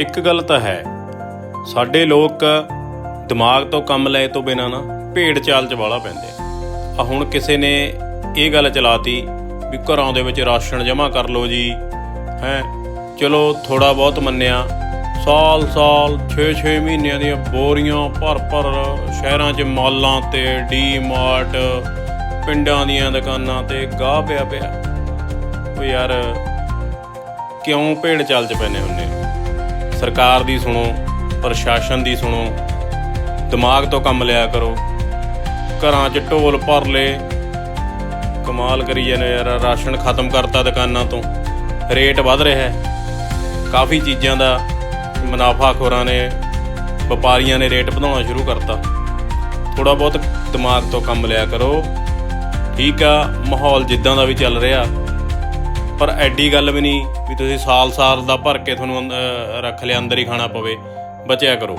ਇੱਕ ਗੱਲ ਤਾਂ ਹੈ, ਸਾਡੇ ਲੋਕ ਦਿਮਾਗ ਤੋਂ ਕੰਮ ਲਏ ਤੋਂ ਬਿਨਾਂ ਨਾ ਭੇਡ ਚਾਲ ਚ ਵਾਲਾ ਪੈਂਦੇ ਆ। ਹੁਣ ਕਿਸੇ ਨੇ ਇਹ ਗੱਲ ਚਲਾਤੀ ਵੀ ਘਰਾਂ ਦੇ ਵਿੱਚ ਰਾਸ਼ਨ ਜਮ੍ਹਾਂ ਕਰ ਲਓ ਜੀ, ਹੈ, ਚਲੋ ਥੋੜਾ ਬਹੁਤ ਮੰਨਿਆ ਸਾਲ ਸਾਲ 6-6 ਮਹੀਨਿਆਂ ਦੀਆਂ ਬੋਰੀਆਂ ਭਰ ਭਰ ਸ਼ਹਿਰਾਂ 'ਚ ਮਾਲਾਂ ਤੇ, ਡੀ-ਮਾਰਟ, ਪਿੰਡਾਂ ਦੀਆਂ ਦੁਕਾਨਾਂ ਤੇ ਗਾਹ ਪਿਆ ਪਿਆ ਉਹ ਯਾਰ, ਕਿਉਂ ਭੇਡ ਚਾਲ ਚ ਪੈਨੇ ਹੁੰਨੇ ਸਰਕਾਰ ਦੀ ਸੁਣੋ, ਪ੍ਰਸ਼ਾਸਨ ਦੀ ਸੁਣੋ, ਦਿਮਾਗ ਤੋਂ ਕੰਮ ਲਿਆ ਕਰੋ। ਘਰਾਂ 'ਚ ਢੋਲ ਭਰ ਲੇ ਕਮਾਲ ਕਰੀ ਜਾਂਦੇ ਯਾਰ, ਰਾਸ਼ਨ ਖਤਮ ਕਰਤਾ ਦੁਕਾਨਾਂ ਤੋਂ। ਰੇਟ ਵੱਧ ਰਿਹਾ ਹੈ। ਕਾਫੀ ਚੀਜ਼ਾਂ ਦਾ ਮੁਨਾਫਾਖੋਰਾਂ ਨੇ, ਵਪਾਰੀਆਂ ਨੇ ਰੇਟ ਵਧਾਉਣਾ ਸ਼ੁਰੂ ਕਰਤਾ। ਥੋੜਾ ਬਹੁਤ ਦਿਮਾਗ ਤੋਂ ਕੰਮ ਲਿਆ ਕਰੋ। ਠੀਕ ਆ, ਮਾਹੌਲ ਜਿੱਦਾਂ ਦਾ ਵੀ ਚੱਲ ਰਿਹਾ ਪਰ ਐਡੀ ਗੱਲ ਵੀ ਨਹੀਂ ਵੀ ਤੁਸੀਂ ਸਾਲ-ਸਾਲ ਦਾ ਭਰ ਕੇ ਤੁਹਾਨੂੰ ਅੰਦ- ਰੱਖ ਲਿਆ, ਅੰਦਰ ਹੀ ਖਾਣਾ ਪਵੇ। ਬਚਿਆ ਕਰੋ।